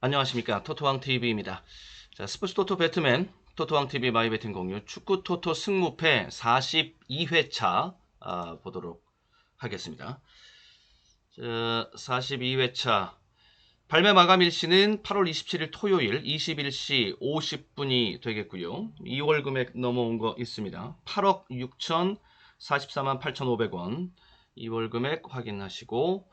안녕하십니까 토토왕 TV입니다. 자 스포츠 토토 배트맨 토토왕 TV 마이 배팅 공유 축구 토토 승무패 42회차 아, 보도록 하겠습니다. 자, 42회차 발매 마감 일시는 8월 27일 토요일 21시 50분이 되겠고요. 2월 금액 넘어온 거 있습니다. 8억 6천 44만 8,500원 2월 금액 확인하시고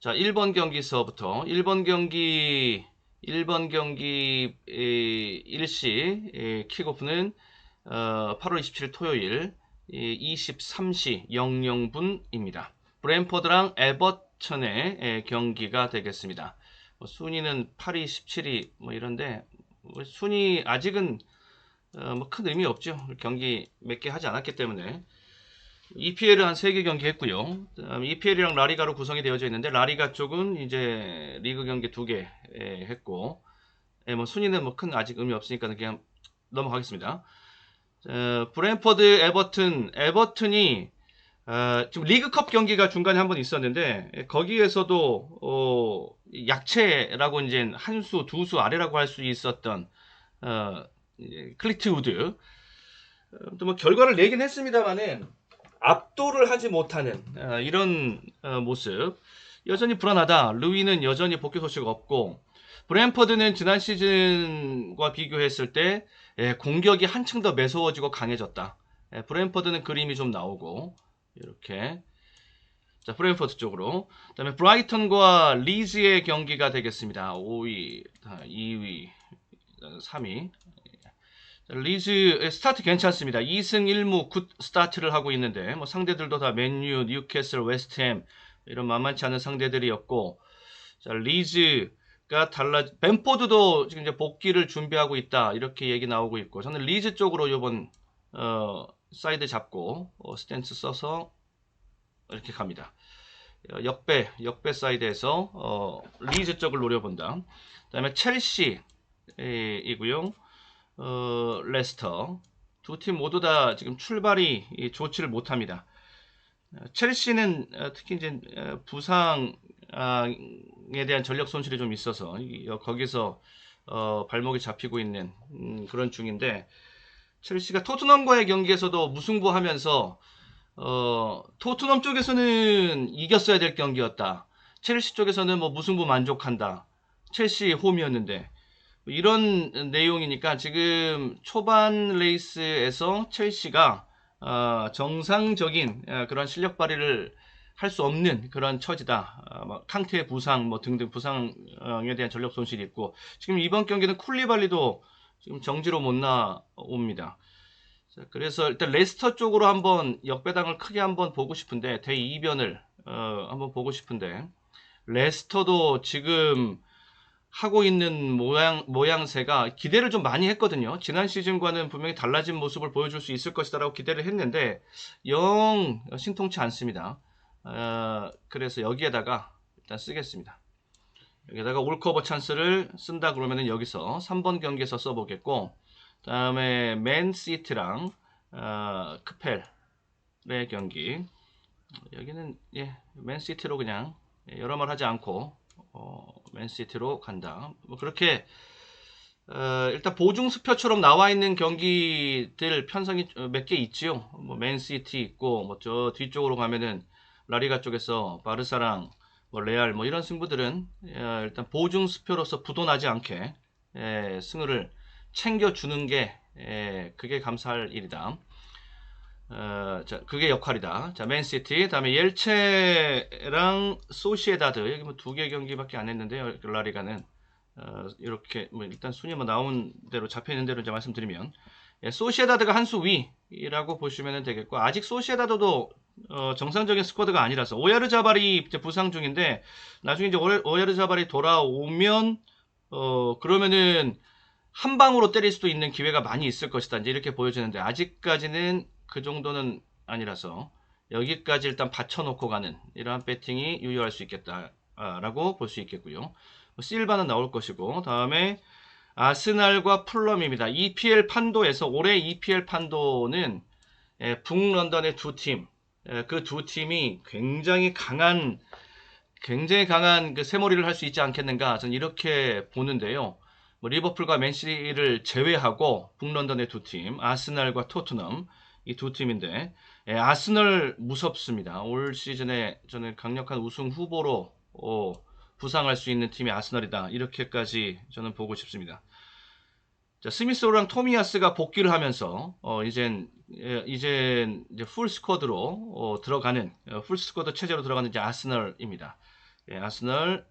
자, 1번 경기서부터 1번 경기 1번 경기 에, 일시 에, 킥오프는 어, 8월 27일 토요일 이 23시 00분입니다. 브랜퍼드랑 에버턴의 에, 경기가 되겠습니다. 뭐 순위는 8위, 17위 뭐 이런데 뭐 순위 아직은 어, 뭐큰 의미 없죠. 경기 몇 개 하지 않았기 때문에 EPL을 한 3개 경기 했고요. EPL이랑 라리가로 구성이 되어져 있는데 라리가 쪽은 이제 리그 경기 2개 했고 예, 뭐 순위는 뭐 큰 아직 의미 없으니까 그냥 넘어가겠습니다. 어, 브랜퍼드 에버튼 에버튼이 어, 지금 리그컵 경기가 중간에 한 번 있었는데 예, 거기에서도 어, 약체라고 이제 한 수, 두 수 아래라고 할 수 있었던 어, 이제 클리트 우드 어, 또뭐 결과를 내긴 했습니다만은 압도를 하지 못하는 어, 이런 어, 모습 여전히 불안하다. 루이는 여전히 복귀 소식 없고 브랜퍼드는 지난 시즌과 비교했을 때 예, 공격이 한층 더 매서워지고 강해졌다. 예, 브랜퍼드는 그림이 좀 나오고 이렇게 자 브랜퍼드 쪽으로 그다음에 브라이턴과 리즈의 경기가 되겠습니다. 5위, 2위, 3위 리즈 스타트 괜찮습니다. 2승 1무 굿 스타트를 하고 있는데 뭐 상대들도 다 맨유, 뉴캐슬, 웨스트햄 이런 만만치 않은 상대들이었고 자, 리즈가 달라 벤포드도 지금 이제 복귀를 준비하고 있다 이렇게 얘기 나오고 있고 저는 리즈 쪽으로 이번 어, 사이드 잡고 어, 스탠스 써서 이렇게 갑니다. 어, 역배 역배 사이드에서 어, 리즈 쪽을 노려본다. 그다음에 첼시이고요. 어, 레스터 두 팀 모두 다 지금 출발이 이, 좋지를 못합니다. 어, 첼시는 어, 특히 이제 어, 부상에 대한 전력 손실이 좀 있어서 거기서 어, 발목이 잡히고 있는 음, 그런 중인데 첼시가 토트넘과의 경기에서도 무승부하면서 어, 토트넘 쪽에서는 이겼어야 될 경기였다. 첼시 쪽에서는 뭐 무승부 만족한다. 첼시 홈이었는데 이런 내용이니까 지금 초반 레이스에서 첼시가 어, 정상적인 어, 그런 실력 발휘를 할 수 없는 그런 처지다. 어, 뭐 캉테 부상 뭐 등등 부상에 대한 전력 손실이 있고 지금 이번 경기는 쿨리발리도 지금 정지로 못 나옵니다. 자, 그래서 일단 레스터 쪽으로 한번 역배당을 크게 한번 보고 싶은데 대이변을 어, 한번 보고 싶은데 레스터도 지금 하고 있는 모양, 모양새가 기대를 좀 많이 했거든요. 지난 시즌과는 분명히 달라진 모습을 보여줄 수 있을 것이다라고 기대를 했는데, 영 신통치 않습니다. 어, 그래서 여기에다가 일단 쓰겠습니다. 여기다가 올커버 찬스를 쓴다 그러면은 여기서 3번 경기에서 써보겠고, 다음에 맨시티랑 어, 크펠의 경기. 여기는 예, 맨시티로 그냥 예, 여러 말 하지 않고 어, 맨시티로 간다. 뭐 그렇게 어, 일단 보증 수표처럼 나와 있는 경기들 편성이 몇 개 있지요. 뭐 맨시티 있고 뭐 저 뒤쪽으로 가면은 라리가 쪽에서 바르사랑 뭐 레알 뭐 이런 승부들은 어, 일단 보증 수표로서 부도나지 않게 예, 승을 챙겨 주는 게 예, 그게 감사할 일이다. 어, 자, 그게 역할이다. 자, 맨시티, 다음에 옐체랑 소시에다드 여기 뭐 두 개 경기밖에 안 했는데요. 라리가는 어, 이렇게 뭐 일단 순위만 나온 대로 잡혀 있는 대로 이제 말씀드리면 예, 소시에다드가 한 수 위라고 보시면 되겠고 아직 소시에다드도 어, 정상적인 스쿼드가 아니라서 오야르 자발이 이제 부상 중인데 나중에 이제 오야- 오야르 자발이 돌아오면 어, 그러면은 한 방으로 때릴 수도 있는 기회가 많이 있을 것이다. 이제 이렇게 보여지는데 아직까지는 그 정도는 아니라서 여기까지 일단 받쳐놓고 가는 이러한 배팅이 유효할 수 있겠다라고 볼 수 있겠고요. 뭐 실바는 나올 것이고 다음에 아스날과 풀럼입니다. EPL 판도에서 올해 EPL 판도는 예, 북런던의 두 팀, 그 두 팀이 굉장히 강한 굉장히 강한 그 새머리를 할 수 있지 않겠는가 저는 이렇게 보는데요. 뭐 리버풀과 맨시티를 제외하고 북런던의 두 팀, 아스날과 토트넘 이 두 팀인데 예, 아스널 무섭습니다. 올 시즌에 저는 강력한 우승 후보로 어, 부상할 수 있는 팀이 아스널이다. 이렇게까지 저는 보고 싶습니다. 자, 스미스로랑 토미야스가 복귀를 하면서 어, 이젠 예, 이젠 이제 풀 스쿼드로 어, 들어가는 어, 풀 스쿼드 체제로 들어가는 이제 아스널입니다. 예, 아스널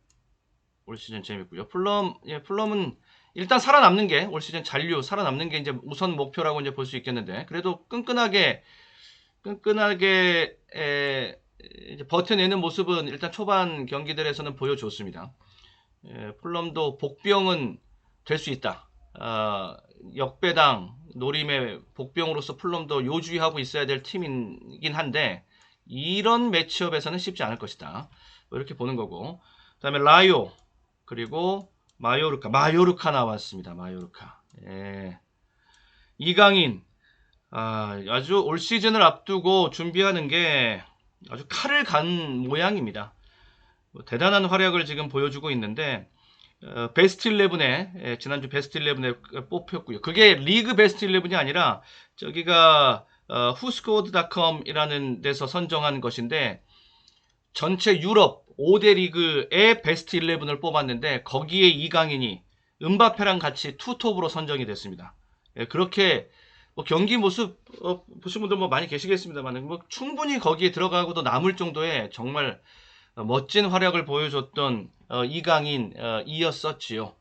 올 시즌 재밌고요. 플럼 예, 플럼은 일단 살아남는 게 올 시즌 잔류 살아남는 게 이제 우선 목표라고 이제 볼 수 있겠는데 그래도 끈끈하게 끈끈하게 에, 이제 버텨내는 모습은 일단 초반 경기들에서는 보여줬습니다. 예, 플럼도 복병은 될 수 있다. 아, 역배당 노림의 복병으로서 플럼도 요주의하고 있어야 될 팀이긴 한데 이런 매치업에서는 쉽지 않을 것이다. 뭐 이렇게 보는 거고 그 다음에 라요 그리고 마요르카 마요르카 나왔습니다. 마요르카 예. 이강인 아, 아주 올 시즌을 앞두고 준비하는 게 아주 칼을 간 모양입니다. 뭐 대단한 활약을 지금 보여주고 있는데 어, 베스트 11에 예, 지난주 베스트 11에 뽑혔고요. 그게 리그 베스트 11이 아니라 저기가 어, 후스코어드.com이라는 데서 선정한 것인데 전체 유럽 5대 리그의 베스트 11을 뽑았는데 거기에 이강인이 은바페랑 같이 투톱으로 선정이 됐습니다. 예, 그렇게 뭐 경기 모습 어, 보신 분들 뭐 많이 계시겠습니다만 뭐 충분히 거기에 들어가고도 남을 정도의 정말 어, 멋진 활약을 보여줬던 어, 이강인 어, 이었었지요.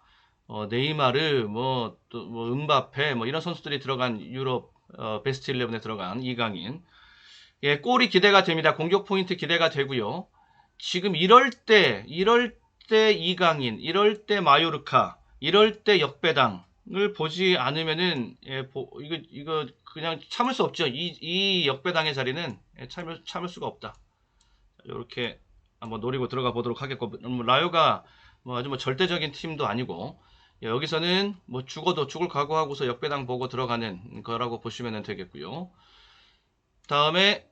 어, 네이마르 뭐 또 뭐 은바페 뭐 이런 선수들이 들어간 유럽 어, 베스트 11에 들어간 이강인 예, 골이 기대가 됩니다. 공격 포인트 기대가 되고요. 지금 이럴 때 이럴 때 이강인 이럴 때 마요르카 이럴 때 역배당을 보지 않으면은 예, 보- 이거 이거 그냥 참을 수 없죠. 이, 이 역배당의 자리는 예, 참을 참을 수가 없다. 이렇게 한번 노리고 들어가 보도록 하겠고 뭐 라요가 뭐 아주 뭐 절대적인 팀도 아니고 예, 여기서는 뭐 죽어도 죽을 각오하고서 역배당 보고 들어가는 거라고 보시면 되겠고요. 다음에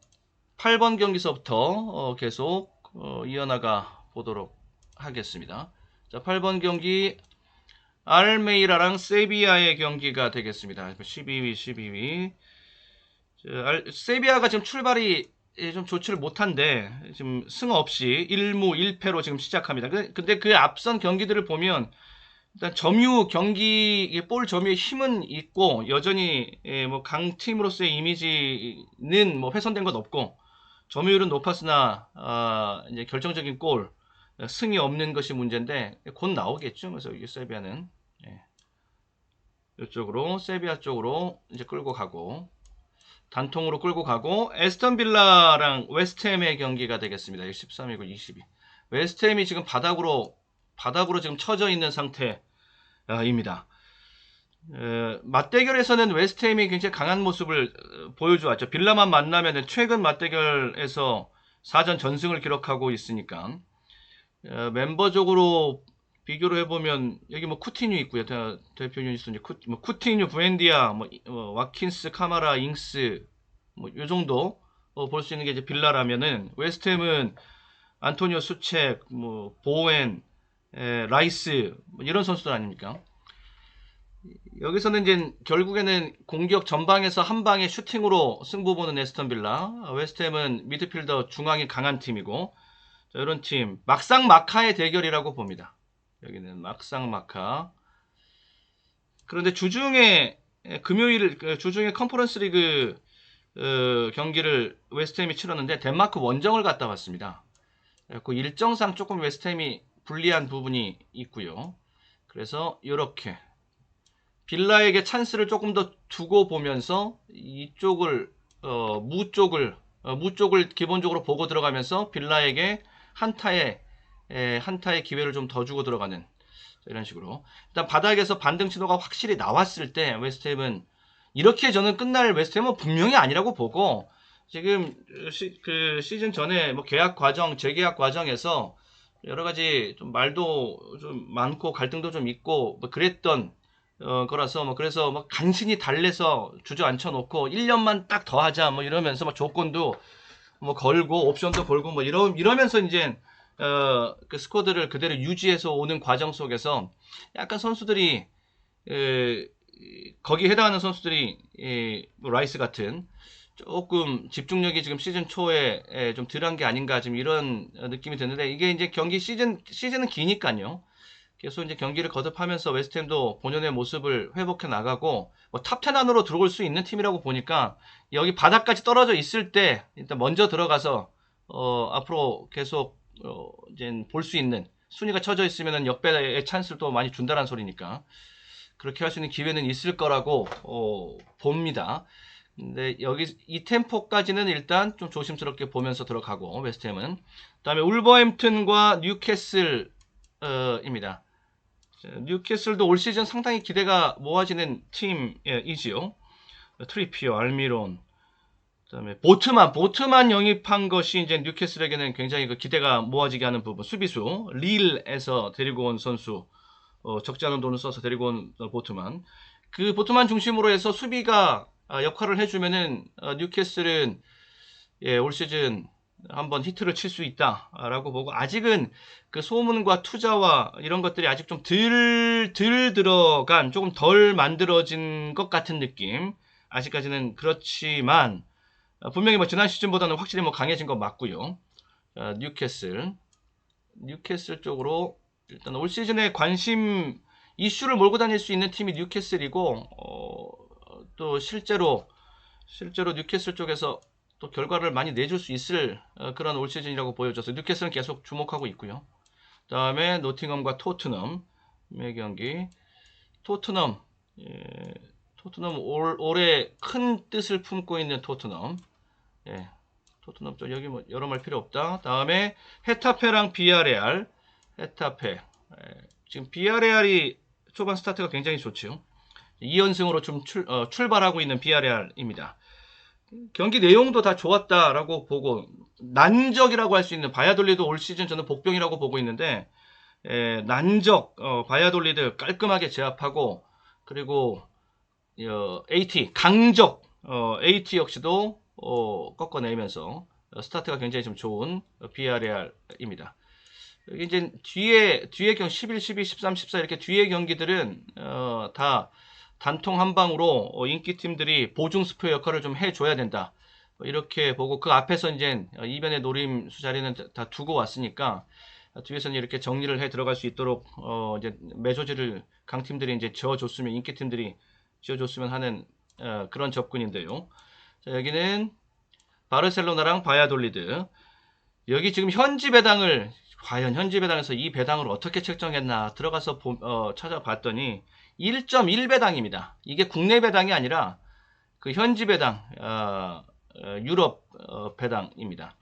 8번 경기서부터 어, 계속 어, 이어나가 보도록 하겠습니다. 자, 8번 경기 알메이라랑 세비야의 경기가 되겠습니다. 12위, 12위. 자, 알- 세비야가 지금 출발이 예, 좀 좋지를 못한데 지금 승 없이 1무 1패로 지금 시작합니다. 그- 근데 그 앞선 경기들을 보면 일단 점유 경기 이볼 점유의 힘은 있고 여전히 예, 뭐 강팀으로서의 이미지는 뭐 훼손된 것 없고 점유율은 높았으나 아, 이제 결정적인 골 어, 승이 없는 것이 문제인데 곧 나오겠죠. 그래서 이게 세비야는 예. 이쪽으로 세비야 쪽으로 이제 끌고 가고 단통으로 끌고 가고 에스턴 빌라랑 웨스트햄의 경기가 되겠습니다. 13이고 22. 웨스트햄이 지금 바닥으로 바닥으로 지금 처져 있는 상태입니다. 에, 맞대결에서는 웨스트햄이 굉장히 강한 모습을 어, 보여주었죠. 빌라만 만나면 최근 맞대결에서 4전 전승을 기록하고 있으니까 어, 멤버적으로 비교를 해보면 여기 뭐 쿠티뉴 있고요. 대, 대표 유닛 순위 쿠, 뭐 쿠티뉴, 부엔디아, 뭐, 이- 어, 와킨스, 카마라, 잉스 뭐요 정도 볼수 있는 게 이제 빌라라면은 웨스트햄은 안토니오 수책, 뭐 보웬, 에, 라이스 뭐 이런 선수들 아닙니까? 여기서는 이제 결국에는 공격 전방에서 한 방에 슈팅으로 승부 보는 에스턴 빌라, 웨스트햄은 미드필더 중앙이 강한 팀이고 자, 이런 팀 막상 마카의 대결이라고 봅니다. 여기는 막상 마카. 그런데 주중에 에, 금요일 그 주중에 컨퍼런스 리그 어, 경기를 웨스트햄이 치렀는데 덴마크 원정을 갔다 왔습니다. 그 일정상 조금 웨스트햄이 불리한 부분이 있고요. 그래서 이렇게 빌라에게 찬스를 조금 더 두고 보면서 이쪽을 어, 무 쪽을 어, 무 쪽을 기본적으로 보고 들어가면서 빌라에게 한타의 에, 한타의 기회를 좀 더 주고 들어가는 이런 식으로. 일단 바닥에서 반등 신호가 확실히 나왔을 때 웨스트햄은 이렇게 저는 끝날 웨스트햄은 분명히 아니라고 보고 지금 시, 그 시즌 전에 뭐 계약 과정 재계약 과정에서 여러 가지 좀 말도 좀 많고 갈등도 좀 있고 뭐 그랬던 어, 거라서 뭐 그래서 뭐 간신히 달래서 주저앉혀 놓고 1년만 딱 더 하자 뭐 이러면서 막 조건도 뭐 걸고 옵션도 걸고 뭐 이러 이러면서 이제 어, 그 스쿼드를 그대로 유지해서 오는 과정 속에서 약간 선수들이 에, 이, 거기에 해당하는 선수들이 이, 뭐 라이스 같은 조금 집중력이 지금 시즌 초에 에, 좀 덜한 게 아닌가 지금 이런 어, 느낌이 드는데 이게 이제 경기 시즌 시즌은 기니까요. 계속 이제 경기를 거듭하면서 웨스트햄도 본연의 모습을 회복해 나가고 뭐 탑10 안으로 들어올 수 있는 팀이라고 보니까 여기 바닥까지 떨어져 있을 때 일단 먼저 들어가서 어, 앞으로 계속 어, 이제 볼 수 있는 순위가 쳐져 있으면은 역배의 찬스를 또 많이 준다는 소리니까 그렇게 할 수 있는 기회는 있을 거라고 어, 봅니다. 근데 여기 이 템포까지는 일단 좀 조심스럽게 보면서 들어가고 웨스트햄은 그다음에 울버햄튼과 뉴캐슬입니다. 자, 뉴캐슬도 올 시즌 상당히 기대가 모아지는 팀이지요. 트리피어, 알미론, 그다음에 보트만, 보트만 영입한 것이 이제 뉴캐슬에게는 굉장히 그 기대가 모아지게 하는 부분. 수비수 릴에서 데리고 온 선수, 어, 적지 않은 돈을 써서 데리고 온 어, 보트만. 그 보트만 중심으로 해서 수비가 아, 역할을 해주면은 어, 뉴캐슬은 예, 올 시즌 한번 히트를 칠 수 있다라고 보고 아직은 그 소문과 투자와 이런 것들이 아직 좀 덜 덜 들어간 조금 덜 만들어진 것 같은 느낌. 아직까지는 그렇지만 어, 분명히 뭐 지난 시즌보다는 확실히 뭐 강해진 건 맞고요. 어, 뉴캐슬. 뉴캐슬 쪽으로 일단 올 시즌에 관심 이슈를 몰고 다닐 수 있는 팀이 뉴캐슬이고 어, 또 실제로 실제로 뉴캐슬 쪽에서 또 결과를 많이 내줄 수 있을 어, 그런 올 시즌이라고 보여져서 뉴캐슬은 계속 주목하고 있고요. 다음에 노팅엄과 토트넘의 경기. 토트넘, 예, 토트넘 올, 올해 큰 뜻을 품고 있는 토트넘. 예, 토트넘 쪽 여기 뭐 여러 말 필요 없다. 다음에 헤타페랑 비아레알. 헤타페. 예, 지금 비아레알이 초반 스타트가 굉장히 좋죠. 2연승으로 좀 출, 어, 출발하고 있는 비아레알입니다. 경기 내용도 다 좋았다라고 보고 난적이라고 할 수 있는 바야돌리도 올 시즌 저는 복병이라고 보고 있는데 에, 난적 어, 바야돌리드 깔끔하게 제압하고 그리고 어, AT 강적 어, AT 역시도 어, 꺾어내면서 어, 스타트가 굉장히 좀 좋은 BRR입니다. 이제 뒤에 뒤에 경 11, 12, 13, 14 이렇게 뒤에 경기들은 어, 다 단통 한 방으로 어, 인기 팀들이 보증 스포 역할을 좀 해줘야 된다. 어, 이렇게 보고 그 앞에서 이제 이변의 노림 수 자리는 다 두고 왔으니까 뒤에서는 이렇게 정리를 해 들어갈 수 있도록 어 이제 매조지를 강팀들이 이제 지어줬으면 인기 팀들이 지어줬으면 하는 어 그런 접근인데요. 자, 여기는 바르셀로나랑 바야돌리드. 여기 지금 현지 배당을 과연 현지 배당에서 이 배당을 어떻게 책정했나 들어가서 보, 어, 찾아봤더니 1.1배당입니다. 이게 국내 배당이 아니라 그 현지 배당, 어, 어, 유럽 어, 배당입니다.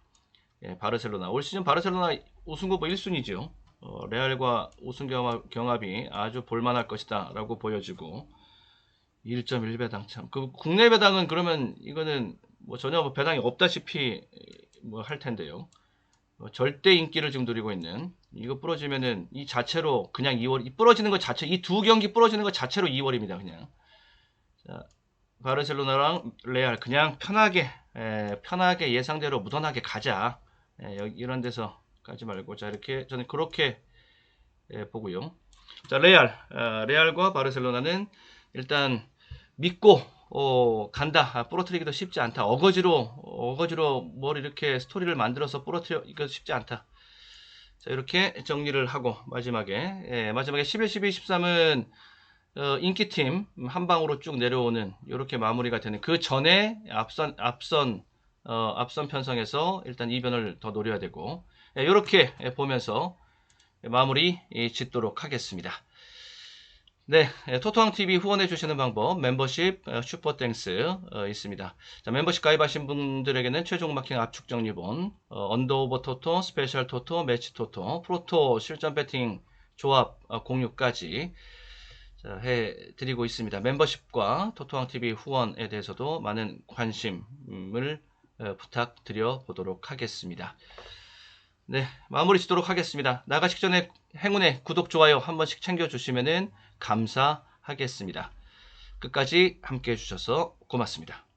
예, 바르셀로나. 올 시즌 바르셀로나 우승 후보 1순위죠. 어, 레알과 우승 경합, 경합이 아주 볼만할 것이다 라고 보여지고 1.1배당 참. 그 국내 배당은 그러면 이거는 뭐 전혀 뭐 배당이 없다시피 뭐 할 텐데요. 어, 절대 인기를 지금 누리고 있는 이거 부러지면은 이 자체로 그냥 2월 이 부러지는 것 자체 이 두 경기 부러지는 것 자체로 2월입니다 그냥 자 바르셀로나랑 레알 그냥 편하게 에, 편하게 예상대로 무던하게 가자 에, 여기 이런 데서 가지 말고 자 이렇게 저는 그렇게 에, 보고요 자 레알 어, 레알과 바르셀로나는 일단 믿고 어, 간다. 아, 부러뜨리기도 쉽지 않다. 어거지로, 어거지로 뭘 이렇게 스토리를 만들어서 부러뜨려, 이거 쉽지 않다. 자, 이렇게 정리를 하고, 마지막에, 예, 마지막에 11, 12, 13은, 어, 인기팀 한 방으로 쭉 내려오는, 이렇게 마무리가 되는, 그 전에 앞선, 앞선, 어, 앞선 편성에서 일단 이변을 더 노려야 되고, 예, 이렇게 보면서 마무리 짓도록 하겠습니다. 네, 토토왕TV 후원해 주시는 방법, 멤버십, 어, 슈퍼땡스 어, 있습니다. 자, 멤버십 가입하신 분들에게는 최종 마킹 압축 정리본, 어, 언더오버 토토, 스페셜 토토, 매치 토토, 프로토 실전 배팅 조합 어, 공유까지 자, 해드리고 있습니다. 멤버십과 토토왕TV 후원에 대해서도 많은 관심을 어, 부탁드려 보도록 하겠습니다. 네, 마무리 짓도록 하겠습니다. 나가시기 전에 행운의 구독, 좋아요 한 번씩 챙겨주시면은 감사하겠습니다. 끝까지 함께 해주셔서 고맙습니다.